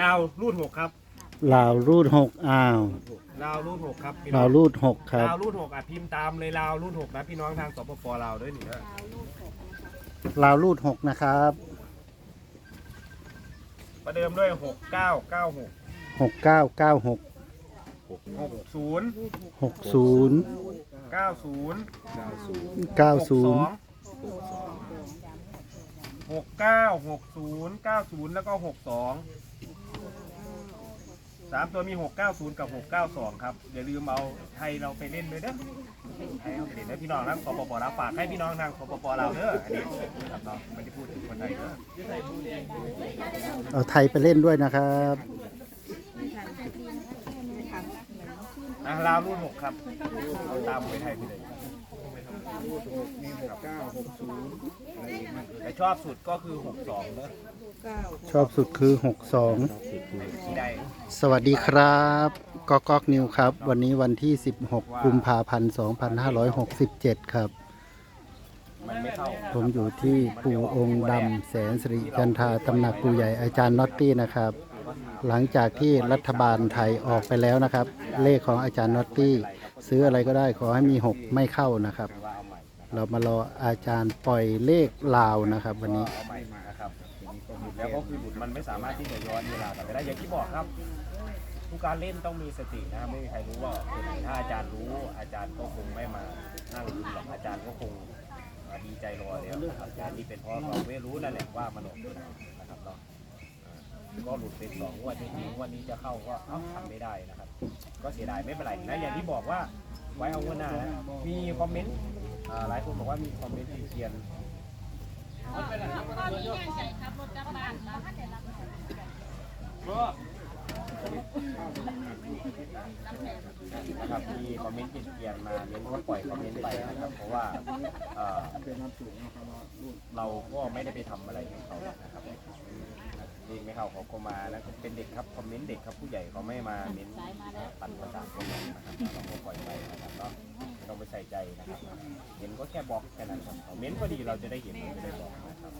ลาวรูดหกครับลาวรูดหกอ้าวลาวรูดหกครับพี่น้ลาอวงรูดหกครับ ลาวรูดหกอะพิมพ์ตามเลยลาวรูดหกนะพี่น้องทางสปปลาวด้วยนี่นะลาวรูดหกนะครับประเดิมด้วยหกเก้าเก้าหกหกเก้าเก้าหกหกศูนย์หกศูนย์เก้าศูนย์เก้าศูนย์หกเก้าหกศูนย์เก้าศูนย์แล้วก็หกสอง สามตัวมีหกเก้าศูนย์กับหกเก้าสองครับอย่าลืมเอาไทยเราไปเล่นเลยเด้อไทยเอาไปเล่นนะพี่น้องทางสปปลาวฝากให้พี่น้องทางสปปลาวเด้ออันนี้ครับเนาะไม่ได้พูดถึงคนไทยเด้อเอาไทยไปเล่นด้วยนะครับอะลาวรุ่นหกครับเอาตามมวยไทยไปเลยมีหกเก้าหกศูนย์อะไรอีกมั้ยแต่ชอบสุดก็คือหกสองเด้อ ชอบสุดคือหกสองที่ใดสวัสดีครับก๊อกก๊อกนิวครับ วันนี้วันที่ 16 กุมภาพันธ์ 2567 ครับมันไม่เข้าผมอยู่ที่ปู่องค์ดำแสนสิริจันทราตำหนักปู่ใหญ่อาจารย์น็อตตี้นะครับ หลังจากที่รัฐบาลไทยออกไปแล้วนะครับ เลขของอาจารย์น็อตตี้ซื้ออะไรก็ได้ขอให้มี 6 ไม่เข้านะครับว่าเอาใหม่นะครับเรามารออาจารย์ปล่อยเลขลาวนะครับ วันนี้เอาให ม่นะครับหลุดแล้วก็คือหลุดมันไม่สามารถที่จะย้อนเวลากลับไปได้อย่างที่บอกครับ ผู้การเล่นต้องมีสตินะครับไม่มีใครรู้ว่าเป็นไหนถ้าอาจารย์รู้ อาจารย์ก็คงไม่มานั่งดูหรอกอาจารย์ก็คงเอ่อดีใจรอแล้วนะครับอาจารย์นี่เป็นเพราะเราไม่รู้นั่นแหละว่ามันออกตัวไหนนะครับเนาะเออก็หลุดเป็นสองงวันจริงๆงวันนี้จะเข้าก็เอ้าทำไม่ได้นะครับ ก็เสียดายไม่เป็นไรนะอย่างที่บอกว่าไว้เอางวันหน้านะมีคอมเมนต์อ่าหลายคนบอกว่ามีคอมเมนต์เขียน นะครับมีคอมเมนต์เขียนมาเน้นก็ปล่อยคอมเมนต์ไปนะครับ เพราะว่าเอ่อเป็นน้ำสูงนะครับว่ารูดเราก็ไม่ได้ไปทำอะไรให้เขานะครับเองไม่เขาเขาก็มาแล้วเป็นเด็กครับคอมเมนต์เด็กครับผู้ใหญ่เขาไม่มาเน้นปั่นประสาทพวกเรานะครับเลยนะครับเนาะไม่ต้องไป ใส่ใจนะครับ เห็นก็แค่บล็อกแค่นั้นครับคอมเมนต์ก็ดีเราจะได้เห็นเราจะได้บอกนะครับ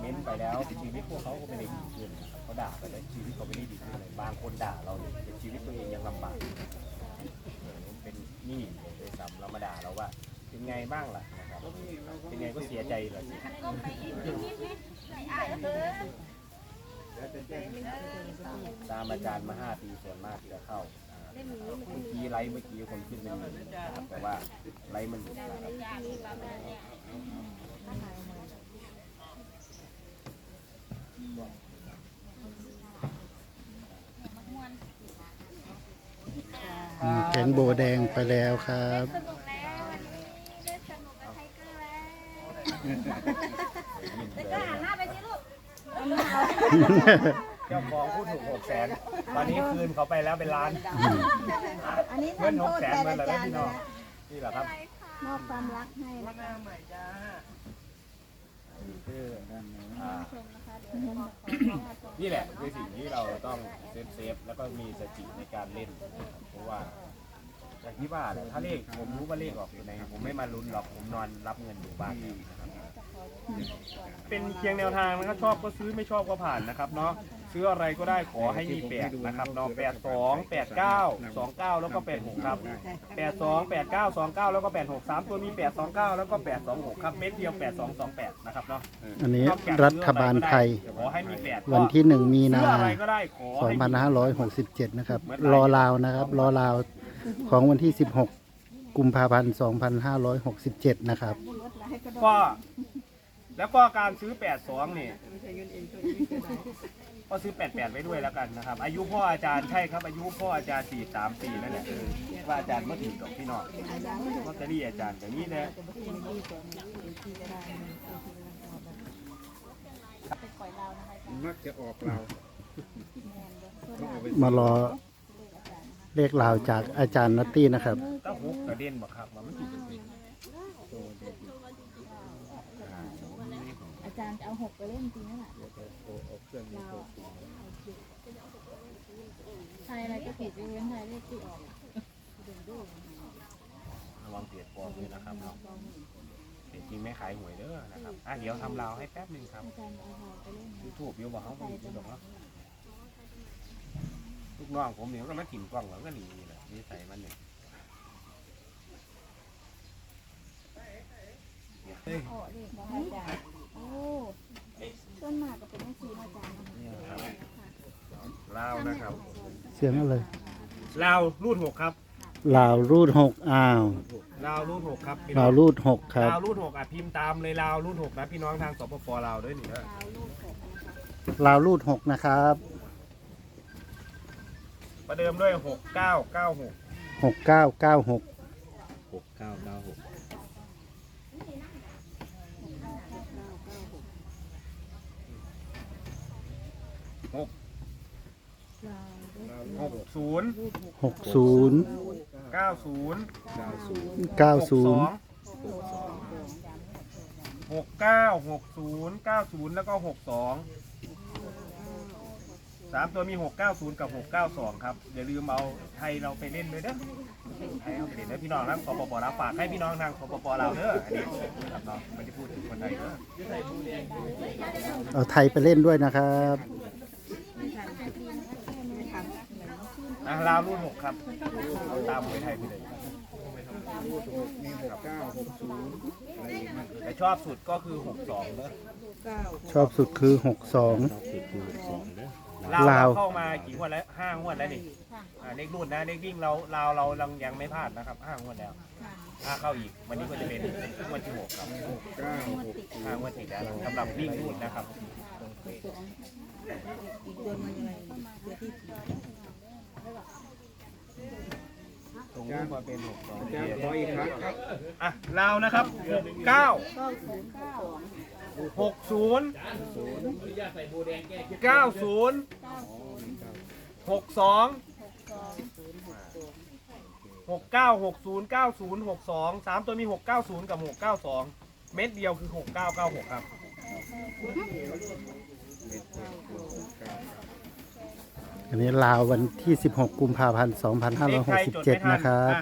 เม้นไปแล้วชีวิตพวกเขาก็ไม่ได้ดีขึ้นนะครับเขาด่าไปแล้วชีวิตเขาไม่ได้ดีขึ้นเลยบางคนด่าเราเนี่ยแต่ชีวิตตัวเองยังลำบากเออเป็นหนี้เลยซ้ำเรามาด่าเราว่าเป็นไงบ้างล่ะนะครับเป็นไงก็เสียใจเลยสิตามอาจารย์มาห้าปีส่วนมากจะเข้าอ่า เมื่อกี้ไลฟ์เมื่อกี้คนขึ้นเป็นหมื่นนะครับแต่ว่าไลฟ์มันหลุดนะครับอืมแกงโบแดงไปแล้วครับ สนุกแล้ววันนี้ได้สนุกกับไทเกอร์แล้วก็หันหน้าไปสิลูก เจ้าของผู้ถูกหกแสนตอนนี้คืนเขาไปแล้วเป็นล้าน อันนี้เงินทำหโทกษแสนแทนเงินอาอะไรจารย์พี่เลยนะน้องนี่แหละครับมอบความรักให้คืออ่า นี่แหละคือสิ่งที่เราต้องเซฟเซฟแล้วก็มีสติในการเล่นนะครับเพราะว่าอย่างที่ว่าแหละถ้าเลขผมรู้ว่าเลขออกอยู่ไหนผมไม่มาลุ้นหรอกผมนอนรับเงินอยู่บ้านนะครับ เป็นเพียงแนวทางนะครับชอบก็ซื้อไม่ชอบก็ผ่านนะครับเนาะซื้ออะไรก็ได้ขอให้มีแปดนะครับเนาะแปดสองแปดเก้าสองเก้าแล้วก็แปดหกครับแปดสองแปดเก้าสองเก้าแล้วก็แปดหกสามตัวมีแปดสองเก้าแล้วก็แปดสองหกครับเม็ดเดียวแปดสองสองแปดนะครับเนาะอันนี้รัฐบาลไทย ขอให้มีแปดวันที่1มีนาซื้ออะไรก็ได้ขอให้มี2567 นะครับ รอลาวนะครับ รอลาวของวันที่ 16 กุมภาพันธ์2567 นะครับก็ แล้วก็การซื้อแปดสองนี่ก็ซื้อแปดแปดไว้ด้วยแล้วกันนะครับ อายุพ่ออาจารย์ใช่ครับ อายุพ่ออาจารย์สี่สามสี่นั่นแหละเออว่าอาจารย์เมื่อถึงกับพี่น้องลอตเตอรี่อาจารย์อย่างนี้นะมักจะออกเราต้องเอาไปมารอเลขลาวจากอาจารย์นัตตี้นะครับก็ฮุกกระเด็นบอกครับว่ามันติดจริง อาจารย์จะเอาหกไปเล่นจริงนั่นแหละเอาเครื่องนี้โทรใครอะไรก็ผิดยกเว้นใครเลขที่ออกระวังเปียกปลอมด้วยนะครับเนาะแต่จริงไม่ขายหวยเด้อนะครับอะเดี๋ยวทำราวให้แป๊บหนึงครับอาจารย์เอาหกไปเล่นยูทูบยูบอกเขาบอกยูทูบบอกเขาน้องผมเนี่ยมันก็มาถิ่มกล้องแล้วก็หนีนี่แหละนิสัยมันเนี่ยโอ้เลขของอาจารย์โอ้ต้นมากก็เป็นนักสีอาจารย์ ลาว นะครับเสียงอะไรลาวรูดหกครับลาวรูดหกอ้าวลาวรูดหกครับพี่ลาน้วองรูดหกครับ ลาวรูดหกอะพิมพ์ตามเลยลาวรูดหกนะพี่น้องทางสปปลาวด้วยนี่นะลาวรูดหกนะครับประเดิมด้วยหกเก้าเก้าหกหกเก้าเก้าหกหกเก้าเก้าหกหกศูนย์ หกศูนย์เก้าศูนย์เก้าศูนย์เก้าหกศูสนอย์งหกเก้าหกศูนย์เก้าศูนย์แล้วก็หกสองสามตัวมีหกเก้าศูนย์กับหกเก้าสองครับอย่าลืมเอาไทยเราไปเล่นเลยเด้อไทยเอาไปเล่นเด้อพี่น้องทางสปปลาวฝากให้พี่น้องทางสปปลาวเด้ออันนี้ครับเนาะไม่ได้พูดถึงคนไทยเด้อเอาไทยไปเล่นด้วยนะครับ อะลาวรุ่นหกครับเอาตามมวยไทยไปเลยมีหกเก้าหกศูนย์อะไรอีกมั้งแต่ชอบสุดก็คือหกสองเด้อชอบสุดคือหกสองสิบคือสองเด้อลาว ลาวเราเข้ามากี่งวดแล้วห้างวดแล้วนี่อ่าเลขรุ่นนะเลขวิ่งเราลาวเรายังยังไม่พลาดนะครับห้างวดแล้วถ้าเข้าอีกวันนี้ก็จะเป็นงวดที่หกครับเก้าหกห้างวดติดแล้วสำหรับวิ่งรุ่นนะครับตร งนี้มาเป็นหกสองอาจารย์ขออีกครั้งครับอะลาวนะครับหกเก้าหกศูนย์เก้าศูนย์หกสองหกเก้าหกศูนย์เก้าศูนย์หกสองสามตัวมีหกเก้าศูนย์กับหกเก้าสองเม็ดเดียวคือหกเก้าเก้าหกครับ อันนี้ลาววันที่ 16 กุมภาพันธ์เลขไทยจดไม่ทั2567 นะครับอ่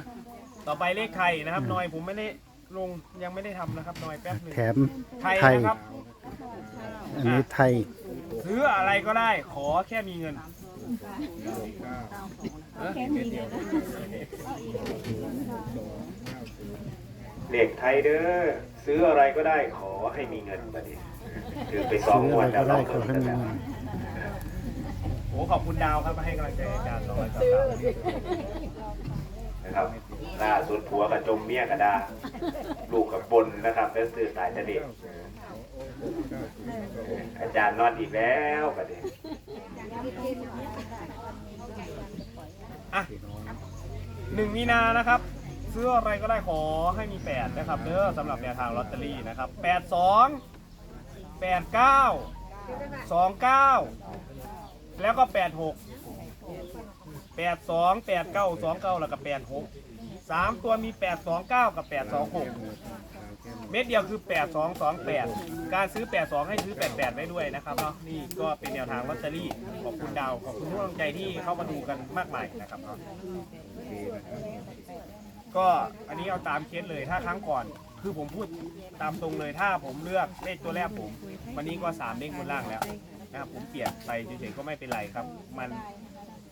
ต่อไปเลขไทยนะครับนอยผมไม่ได้ลงยังไม่ได้ทำนะครับนอยแป๊บหนึงแถมไทยไทยนะครับ อันนี้ไทย ซื้ออะไรก็ได้ ขอแค่มีเงินแค่นี้เลยนะเลขไทยเด้อซื้ออะไรก็ได้ขอให้มีเงินบัดนี้คือไปสองซื้องวอะดไรแล้วก็เราได้ขอให้มีเงินโอ้ ขอบคุณดาวครับมาให้กำลังใจอาจารย์ร้อยกับดาวนะครับล่าสุดผัวกับจมเมียกับดา ลูกกับบนนะครับเป็นสื่อสายจะเด็กอาจารย์นอนอีกแล้วประเด็นอะหนึ่งมีนานะครับซื้ออะไรก็ได้ขอให้มีแปดนะครับเด้อสำหรับแนวทางลอตเตอรี่นะครับแปดสอง แล้วก็แปดหกแปดสองแปดเก้าสองเก้าแล้วก็แปดหกสามตัวมีแปดสองเก้ากับแปดสองหกเม็ดเดียวคือแปดสองสองแปดการซื้อแปดสองให้ซื้อแปดแปดได้ด้วยนะครับเนาะนี่ก็เป็นแนวทางลอตเตอรี่ขอบคุณดาวขอบคุณทุกกำลังใจที่เข้ามาดูกันมากมายนะครับเนาะก็อันนี้เอาตามเคสเลยถ้าครั้งก่อนคือผมพูดตามตรงเลยถ้าผมเลือกเลขตัวแรกผม วันนี้ก็สามเด้งบนล่างแล้ว นะครับผมเปลี่ยนไปเฉยๆก็ไม่เป็นไรครับ มัน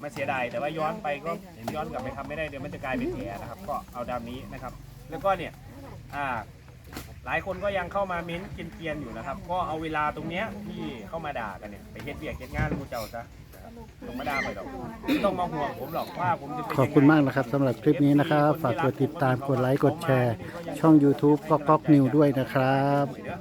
มันเสียดายแต่ว่าย้อนไปก็ย้อนกลับไปทำไม่ได้เดี๋ยวมันจะกลายเป็นแผลนะครับ ก็เอาดามนี้นะครับ แล้วก็เนี่ยอ่าหลายคนก็ยังเข้ามาเม้นต์เกรียนๆอยู่นะครับ ก็เอาเวลาตรงเนี้ยที่เข้ามาด่ากันเนี่ยไปเฮ็ดเบียกเฮ็ดงานมูเจ้าซะต้องมาด่าไปหรอกไม่ต้องมาห่วงผมหรอกว่าผมจะเป็นขอบคุณมากนะครับสำหรับคลิปนี้นะครับ ฝากกดติดตามกดไลค์กดแชร์ ช่อง YouTube ก็ก๊อกนิวด้วยนะครับ เดี๋ยว